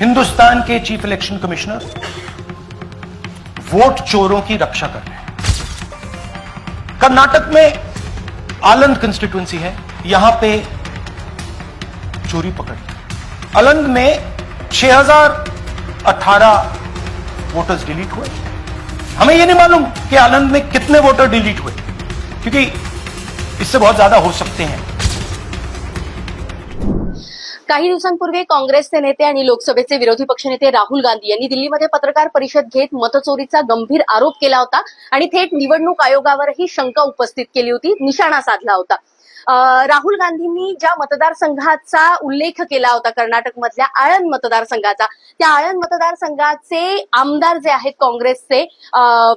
हिंदुस्तान के chief election commissioner vote चोरों की रक्षा कर रहे हैं। कर्नाटक में आलंद कंस्टिट्यूंसी है, यहाँ पे चोरी पकड़ी। आलंद में 6018 वोटर्स डिलीट हुए। हमें यह नहीं मालूम कि आलंद में कितने वोटर डिलीट हुए, क्योंकि इससे बहुत ज़्यादा हो सकते हैं। काही दिवसांपूर्वी काँग्रेसचे नेते आणि लोकसभेचे विरोधी पक्षनेते राहुल गांधी यांनी दिल्लीमध्ये पत्रकार परिषद घेत मतचोरीचा गंभीर आरोप केला होता आणि थेट निवडणूक आयोगावरही शंका उपस्थित केली होती निशाणा साधला होता. राहुल गांधींनी ज्या मतदारसंघाचा उल्लेख केला होता कर्नाटकमधल्या आळंद मतदारसंघाचा त्या आळंद मतदारसंघाचे आमदार जे आहेत काँग्रेसचे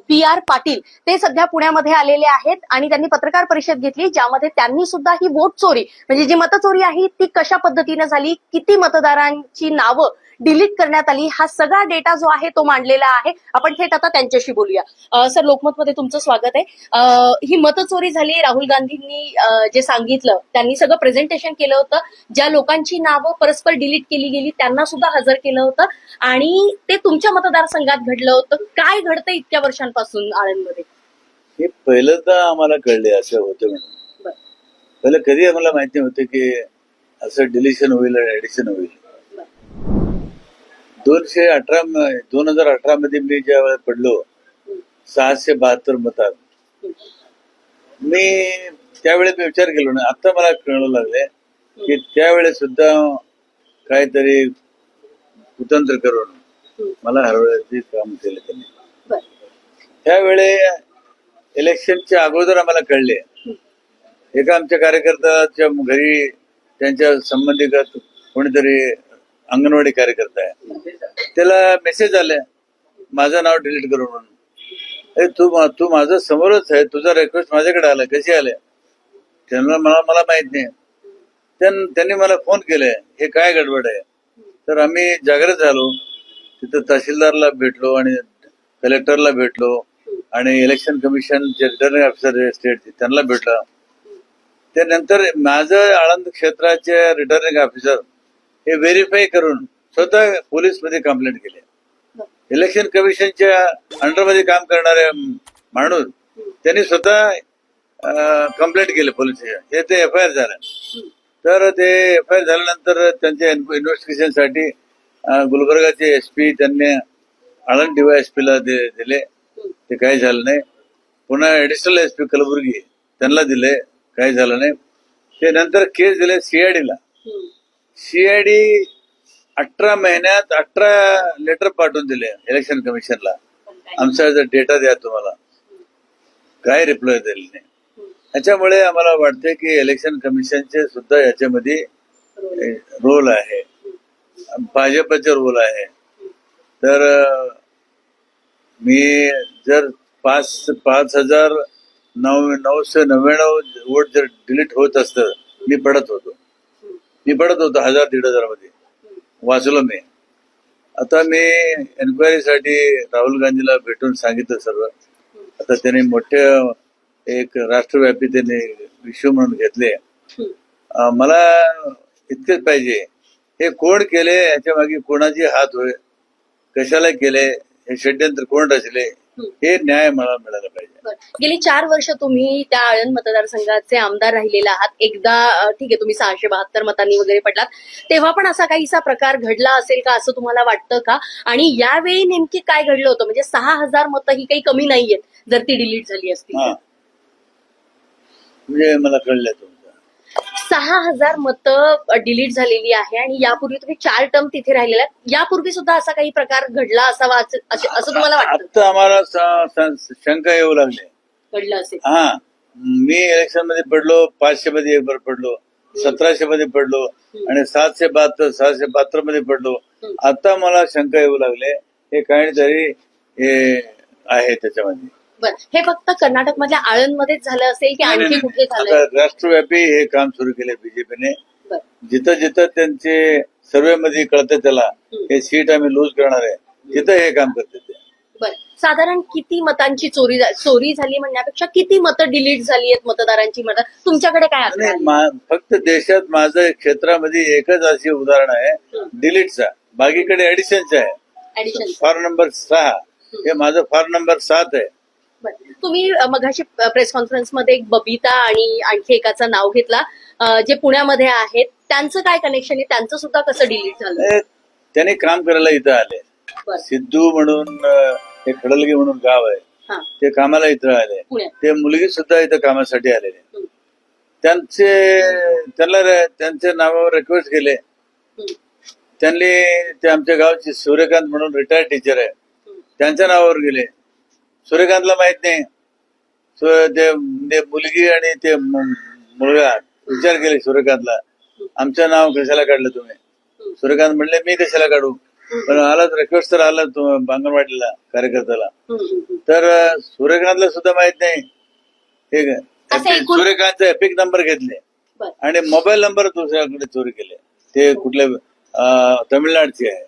पी आर पाटील ते सध्या पुण्यामध्ये आलेले आहेत आणि त्यांनी पत्रकार परिषद घेतली ज्यामध्ये त्यांनी सुद्धा ही वोट चोरी म्हणजे जी मतचोरी आहे ती कशा पद्धतीनं झाली किती मतदारांची नावं डिलीट करण्यात आली. हा सगळा डेटा जो आहे तो मांडलेला आहे. आपण थेट आता त्यांच्याशी बोलूया. सर लोकमतमध्ये तुमचं स्वागत आहे. ही मतचोरी झाली. राहुल गांधींनी जे सांगितलं त्यांनी सगळं प्रेझेंटेशन केलं होतं. ज्या लोकांची नावं परस्पर डिलीट केली गेली त्यांना सुद्धा हजर केलं होतं. आणि ते तुमच्या मतदारसंघात घडलं होतं. काय घडतं इतक्या वर्षांपासून आळंदमध्ये? हे पहिल्यांदा आम्हाला कळले असं होतं म्हणून. पहिलं कधी आम्हाला माहिती नव्हतं की असं डिलिशन होईल आणि ऍडिशन होईल. दोनशे अठरा दोन हजार अठरा मध्ये मी ज्या वेळेला पडलो सहाशे बहात्तर मतात. मी त्यावेळेस मी विचार केलो ना आता मला कळू लागले की त्यावेळेस सुद्धा काहीतरी कुतंत्र करून मला हरवण्याचे काम केले त्यांनी. त्यावेळे इलेक्शनच्या अगोदर आम्हाला कळले. एका आमच्या कार्यकर्त्याच्या घरी त्यांच्या संबंधित कोणीतरी अंगणवाडी कार्यकर्ता आहे. त्याला मेसेज आले माझं नाव डिलीट करू म्हणून. अरे तू तू माझं समोरच आहे. तुझा रिक्वेस्ट माझ्याकडे आला. कशी आले त्यांना मला मला माहीत नाही. त्यांनी मला फोन केलाय. हे काय गडबड आहे? तर आम्ही जागृत झालो. तिथं तहसीलदारला भेटलो आणि कलेक्टरला भेटलो. आणि इलेक्शन कमिशन जे रिटर्निंग ऑफिसर स्टेट त्यांना भेटलं. त्यानंतर माझं आळंद क्षेत्राचे रिटर्निंग ऑफिसर हे व्हेरीफाय करून स्वतः पोलीसमध्ये कंप्लेंट केली. इलेक्शन कमिशनच्या अंडरमध्ये काम करणारे माणूस त्यांनी स्वतः कंप्लेंट केली पोलीस हे ते एफ आय आर झालं. तर ते एफ आय आर झाल्यानंतर त्यांच्या इन्व्हेस्टिगेशनसाठी गुलबर्गाचे एस पी त्यांनी आळंद पी ला दिले. ते काही झालं नाही. पुन्हा एडिशनल एस पी कलबुर्गी त्यांना दिले. काही झालं नाही. ते नंतर केस दिले सीआयडीला सीआयडी अठरा महिन्यात अठरा लेटर पाठवून दिले इलेक्शन कमिशनला आमचा डेटा द्या तुम्हाला. काय रिप्लाय दिले नाही. त्याच्यामुळे आम्हाला वाटते की इलेक्शन कमिशनचे सुद्धा याच्यामध्ये रोल आहे. भाजपचा रोल आहे. तर मी जर पाच पाच हजार नऊ नऊशे नव्याण्णव वोट जर डिलीट होत असतं मी पडत होतो. मी पडत होतो हजार दीड हजारमध्ये वाचलो मी. आता मी एन्क्वायरीसाठी राहुल गांधीला भेटून सांगितलं सर्व. आता त्यांनी मोठे एक राष्ट्रव्यापी त्यांनी इश्यू म्हणून घेतले. मला इतकेच पाहिजे. हे कोण केले? याच्या मागे कोणाची हात होय? कशाला केले? हे षड्यंत्र कोण रचले? हे न्याय मला मिळाला पाहिजे. गेली चार वर्ष तुम्ही त्या आळंद मतदारसंघाचे आमदार राहिलेले आहात. एकदा ठीक आहे तुम्ही सहाशे बहात्तर मतांनी वगैरे पडलात. तेव्हा पण असा काहीसा प्रकार घडला असेल का? असं तुम्हाला वाटतं का? आणि यावेळी नेमकी काय घडलं होतं? म्हणजे सहा हजार मतं ही काही कमी नाहीयेत जर ती डिलीट झाली असती हा. म्हणजे मला कळलं तुमचं सहा हजार मतं डिलीट झालेली आहे आणि यापूर्वी तुम्ही चार टर्म तिथे राहिलेला आहात. यापूर्वी सुद्धा असा काही प्रकार घडला असावा असं असं- तुम्हाला वाटतं? आता आम्हाला स- स- शंका येऊ लागली. घडलं असेल. हा. मी इलेक्शनमध्ये पडलो पाचशे मध्ये एक पडलो सतराशे मध्ये पडलो आणि सातशे बहात्तर सहाशे बहात्तरमध्ये पडलो. आता मला शंका येऊ लागले. हे काहीतरी हे आहे त्याच्यामध्ये. बरं. हे फक्त कर्नाटक मधल्या आळंद मध्येच झालं असेल की आणखी कुठे आता राष्ट्रव्यापी हे काम सुरू केले बीजेपीने. जिथं जिथं त्यांचे सर्वे मध्ये कळतं त्याला हे सीट आम्ही लूज करणार आहे. तिथं हे काम करते ते. बरं. साधारण किती मतांची चोरी चोरी झाली म्हणण्यापेक्षा किती मतं डिलीट झाली आहेत मतदारांची मतं? तुमच्याकडे काय फक्त देशात माझं क्षेत्रामध्ये एकच अशी उदाहरण आहे. डिलीटचा बाकीकडे ऍडिशनचे आहे. फार नंबर सहा. हे माझं फार नंबर सात आहे. तुम्ही मघाशी प्रेस कॉन्फरन्समध्ये एक बबिता आणि आणखी एकाचं नाव घेतला. जे पुण्यामध्ये आहेत त्यांचं काय कनेक्शन आहे? त्यांचं सुद्धा कसं डिलीट झालं? त्यांनी काम करायला इथं आले. सिद्धू म्हणून हे खडलगी म्हणून गाव आहे. ते कामाला इथं आले. ते मुलगी सुद्धा इथं कामासाठी आलेले. त्यांचे त्यांना त्यांच्या नावावर रिक्वेस्ट केले. त्यांनी ते आमच्या गावचे सूर्यकांत म्हणून रिटायर्ड टीचर आहे. त्यांच्या नावावर गेले. सूर्यकांतला माहीत नाही ते मुलगी आणि ते मुलगा विचार केले सूर्यकांतला आमचं नाव कशाला काढलं तुम्ही. सूर्यकांत म्हणले मी कशाला काढू पण आला रिक्वेस्ट तर आला अंगणवाडीला कार्यकर्त्याला. तर सूर्यकांतला सुद्धा माहीत नाही हे एपिक- एकूण- सूर्यकांतचे एपिक नंबर घेतले. आणि मोबाईल नंबर दुसऱ्याकडे चोरी केले ते कुठले तमिळनाडचे आहे.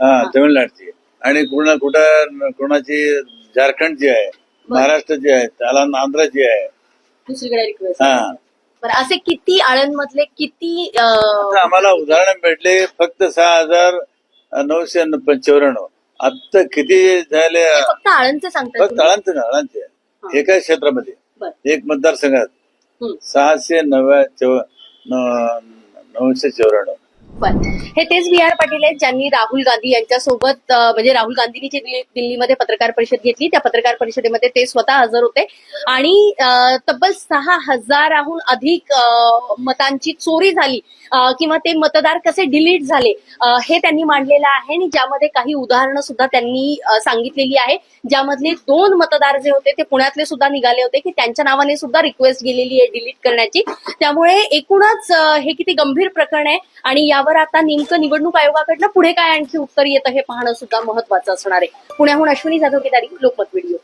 हा तमिळनाडची आणि कुणा कुठं कोणाची झारखंडची आहे महाराष्ट्राची आहे त्याला आंध्राची आहे. दुसरीकडे रिक्वेस्ट हा. बरं असे किती आळंदमधले किती अ, आता आम्हाला उदाहरण भेटले फक्त सहा हजार नऊशे पंच्याण्णव आता किती झाले? हे फक्त आळंदचे सांगतात फक्त तुम्ही? तळांचे तळांचे एका क्षेत्रामध्ये. एक मतदारसंघात. सहाशे नव्या चौ- न- नऊशे चौऱ्याण्णव. बरं. हे तेच बी आर पाटील आहेत ज्यांनी राहुल गांधी यांच्यासोबत म्हणजे राहुल गांधींनी जी दिल्लीमध्ये पत्रकार परिषद घेतली त्या पत्रकार परिषदेमध्ये ते स्वतः हजर होते. आणि तब्बल सहा हजाराहून अधिक मतांची चोरी झाली किंवा ते मतदार कसे डिलीट झाले हे त्यांनी मांडलेलं आहे. आणि ज्यामध्ये काही उदाहरणं सुद्धा त्यांनी सांगितलेली आहे. ज्यामधले दोन मतदार जे होते ते पुण्यातले सुद्धा निघाले होते की त्यांच्या नावाने सुद्धा रिक्वेस्ट गेलेली आहे डिलीट करण्याची. त्यामुळे एकूणच हे किती गंभीर प्रकरण आहे. आणि यावर आता नेमकं निवडणूक आयोगाकडनं पुढे काय आणखी उत्तर येतं हे पाहणं सुद्धा महत्वाचं असणार आहे. पुण्याहून अश्विनी जाधव केदारी लोकमत व्हिडिओ.